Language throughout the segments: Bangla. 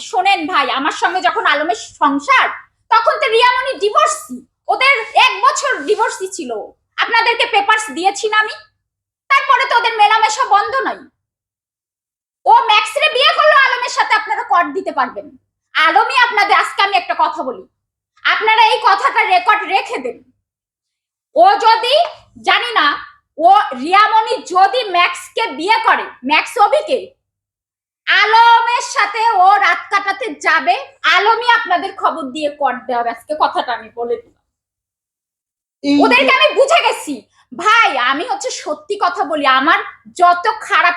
শোনেন ভাই, আমার সঙ্গে যখন আলমের সংসার, তখন তো রিয়ামণি ডিভোর্সি ওদের এক বছর ডিভোর্সি ছিল। আপনাদেরকে পেপারস দিয়েছি না আমি। তারপরে তো ওদের মেলামেশা বন্ধ নয় ও ম্যাক্সরে বিয়ে করল আলমের সাথে, আপনারা কর দিতে পারবেন। আলমই আপনাদের, আজকে আমি একটা কথা বলি। আপনারা এই কথাটা রেকর্ড রেখে দেন। ও যদি, জানি না, ও রিয়ামণি যদি ম্যাক্সকে বিয়ে করে, ম্যাক্স অভিকে, আলমের সাথে ও যাবে আলমই আপনাদের খবর দিয়ে কর দেওয়া হবে। আজকে কথাটা আমি বলে দিলাম। ওদেরকে আমি বুঝে গেছি। ভাই আমি হচ্ছে সত্যি কথা বলি আমার যত খারাপ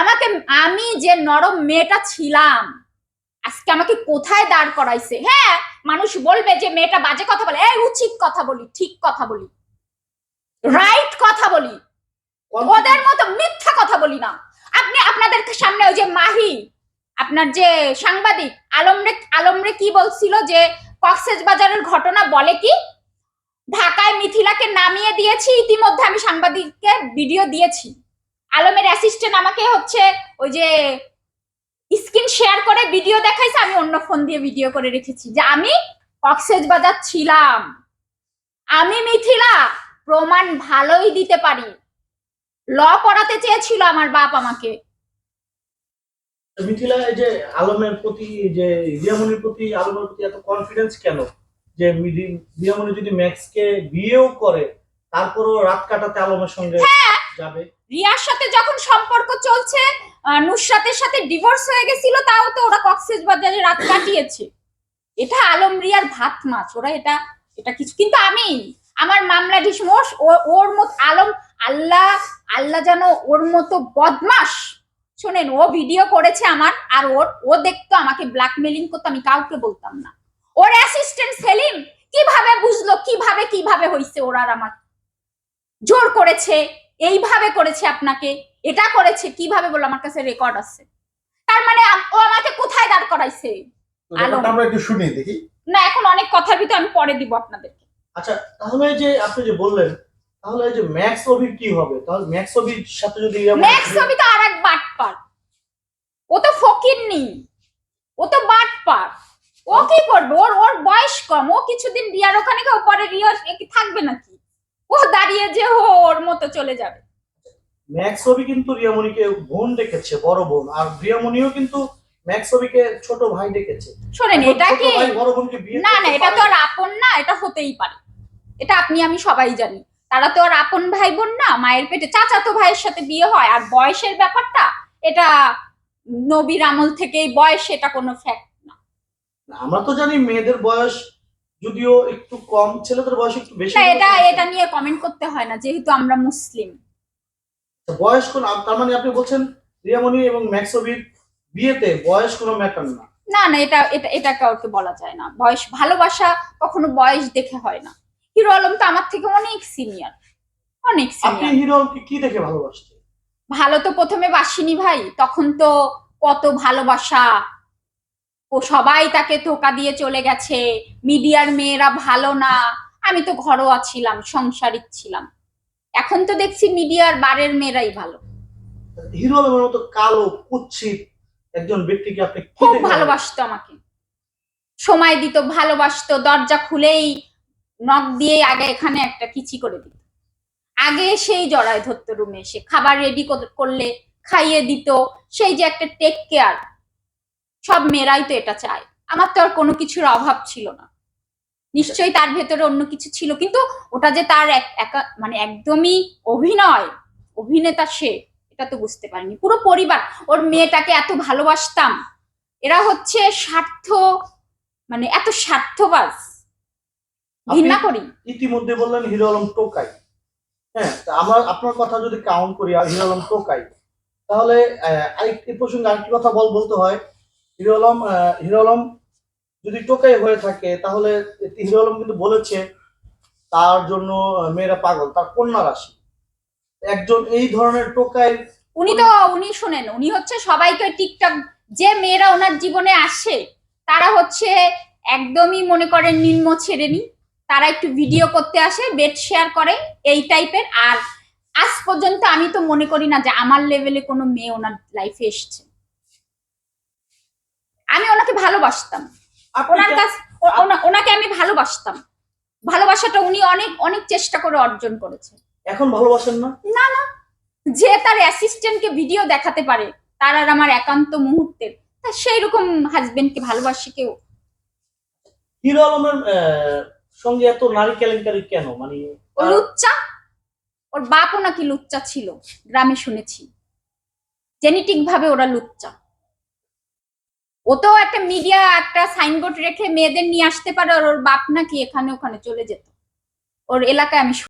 আমাকে আমি যে নরম মেয়েটা ছিলাম আজকে আমাকে কোথায় দাঁড় করাইছে? হ্যাঁ মানুষ বলবে যে মেয়েটা বাজে কথা বলে। এই উচিত কথা বলি ঠিক কথা বলি। রাইট কথা বলি। ওদের মতো মিথ্যা কথা বলি না। আপনি আপনাদের সামনে ওই যে মাহি আপনার যে সাংবাদিক, আলমরে আলমরে কি বলছিল যে কক্সেস বাজারের ঘটনা বলে কি? ঢাকায় মিথিলাকে নামিয়ে দিয়েছি, ইতিমধ্যে আমি সাংবাদিককে ভিডিও দিয়েছি। আলমের অ্যাসিস্ট্যান্ট আমাকে হচ্ছে ওই যে স্ক্রিন শেয়ার করে ভিডিও দেখাইছে, আমি অন্য ফোন দিয়ে ভিডিও করে রেখেছি যে আমি কক্সেস বাজার ছিলাম। আমি মিথিলা, প্রমাণ ভালোই দিতে পারি। ল পড়াতে চেয়েছিল আমার বাপ আমাকে। মিথিলা এই যে আলমের প্রতি যে রিয়ামনির প্রতি আলমের প্রতি এত কনফিডেন্স কেন? যে রিয়ামনি যদি ম্যাক্সকে বিয়েও করে তারপরও রাত কাটাতে আলমের সঙ্গে হ্যাঁ। যাবে? রিয়ার সাথে যখন সম্পর্ক চলছে নুসরাতের সাথে ডিভোর্স হয়ে গেছিল তাও তো ওরা কক্সেস বাজারে রাত কাটিয়েছে। এটা আলম রিয়ার ভাত মাছ ওরা এটা এটা কিছু কিন্তু আমি আমার মামলা ডিসমোস ওর মত আলম আল্লাহ আল্লাহ যেন ওর মতো বদমাস শোনেন ও ভিডিও করেছে আমার আর ওর ও দেখতো আমাকে ব্ল্যাকমেলিং করতো আমি কাউকে বলতাম না। ওর অ্যাসিস্ট্যান্ট সেলিম কীভাবে বুঝলো কীভাবে কীভাবে হইছে ওর আর আমার? জোর করেছে এইভাবে করেছে আপনাকে এটা করেছে কীভাবে বলে আমার কাছে রেকর্ড আছে। তার মানে ও আমাকে কোথায় দাঁড় করাইছে? আমরা একটু শুনি দেখি। না এখন অনেক কথার ভিতরে আমি পরে দিব আপনাদেরকে। আচ্ছা তাহলে এই যে আপনি যে বললেন তাহলে এই যে ম্যাক্স অভির কি হবে? তাহলে ম্যাক্স অভির সাথে যদি নেক্সট ছবি তো ও তো ফকির নি ও তো বাটপার ও কি করবে? ওর ওর বয়স কম ও কিছুদিন রিয়ার ওখানে ও পরে রিয়ার কি থাকবে নাকি? ও দাঁড়িয়ে যে ওর মতো চলে যাবে। ম্যাক্স অভি কিন্তু রিয়ামনিকে বোন ডেকেছে বড় বোন আর রিয়ামনিও কিন্তু ম্যাক্স অভিকে ছোট ভাই ডেকেছে। শোনেন এটা কি বড় বোনকে বিয়ে না না এটা তো আর আপন না এটা হতেই পারে। এটা আপনি আমি সবাই জানি। তারা তো আর আপন ভাই বোন না মায়ের পেটে চাচাতো ভাইয়ের সাথে বিয়ে হয় আর বয়সের ব্যাপারটা এটা নবীর আমল থেকেই বয়স এটা কোনো ফ্যাক্ট না। আমরা তো জানি মেয়েদের বয়স যদিও একটু কম ছেলেদের বয়স একটু বেশি না, এটা এটা নিয়ে কমেন্ট করতে হয় না যেহেতু আমরা মুসলিম। নেই। বয়স কোন তার মানে আপনি বলছেন রিয়ামনি এবং ম্যাক্স অভির বিয়েতে বয়স কোনো ম্যাটার না। না না এটা এটা এটা কাউকে বলা যায় না। বয়স ভালোবাসা কখনো বয়স দেখে হয় না। হিরো আলম তো আমার থেকে অনেক সিনিয়র অনেক সিনিয়র আপনি হিরোকে কি দেখে ভালোবাসছেন? ভালো তো প্রথমে বাসিনি ভাই তখন তো কত ভালোবাসা। ও সবাই তাকে ধোকা দিয়ে চলে গেছে মিডিয়ার মেয়েরা ভালো না। আমি তো ঘরোয়া ছিলাম সংসারিক ছিলাম। এখন তো দেখছি মিডিয়ার বারের মেয়েরাই ভালো। হিরো আলমের মতো কালো একজন ব্যক্তিকে আপনি খুব ভালোবাসতো আমাকে। সময় দিত ভালোবাসতো দরজা খুলেই নখ দিয়ে আগে এখানে একটা কিচি করে দিত। আগে সেই জড়ায় ধরতো রুমে এসে খাবার রেডি করলে খাইয়ে দিত সেই যে একটা টেক কেয়ার সব মেয়েরাই তো এটা চায়। আমার তো আর কোনো কিছুর অভাব ছিল না। নিশ্চয়ই তার ভেতরে অন্য কিছু ছিল কিন্তু ওটা যে তার মানে একদমই অভিনয় অভিনেতা সে এটা তো বুঝতে পারিনি। পুরো পরিবার ওর মেয়েটাকে এত ভালোবাসতাম এরা হচ্ছে স্বার্থ মানে এত স্বার্থবাজ। ঘৃণা করি। ইতিমধ্যে বললেন হিরো আলম টোকাই। হ্যাঁ আমার, আপনার কথা যদি কাউন্ট করি হিরো আলম টোকাই, তাহলে আরেকটি প্রসঙ্গে আরেকটি কথা বল, বলতে হয়। হিরো আলম হিরো আলম যদি টোকাই হয়ে থাকে, তাহলে হিরো আলম কিন্তু বলেছে তার জন্য মেয়েরা পাগল, তার কন্যা রাশি। একজন এই ধরনের টোকাই উনি তো, উনি শুনেন, উনি হচ্ছে সবাইকে টিকটক, যে মেয়েরা ওনার জীবনে আসে, তারা হচ্ছে একদমই মনে করেন নিম্ন ছেড়েনি তারা একটু ভিডিও করতে আসে বেড শেয়ার করে এই টাইপের আর আজ পর্যন্ত আমি তো মনে করি না যে আমার লেভেলে কোনো মেয়ে ওনার লাইফে এসছে। আমি ওনাকে ভালোবাসতাম। ওনার কাছ ওনাকে আমি ভালোবাসতাম। ভালোবাসাটা উনি অনেক অনেক চেষ্টা করে অর্জন করেছে। এখন ভালোবাসেন না? না যে তার অ্যাসিস্ট্যান্টকে ভিডিও দেখাতে পারে তার আর আমার একান্ত মুহূর্তের তা সেই রকম হাজবেন্ডকে ভালোবাসি কেউ। হিরো আলমের সঙ্গে এত নারী কেলেঙ্কারি কেন? মানে ও লুচ্চা? ওর বাপও নাকি লুচ্চা ছিল গ্রামে শুনেছি। জেনেটিক ভাবে ওরা লুচ্চা। ও তো একটা মিডিয়া একটা সাইনবোর্ড রেখে মেয়েদের নিয়ে আসতে পারে আর ওর বাপ নাকি এখানে ওখানে চলে যেত। ওর এলাকায় আমি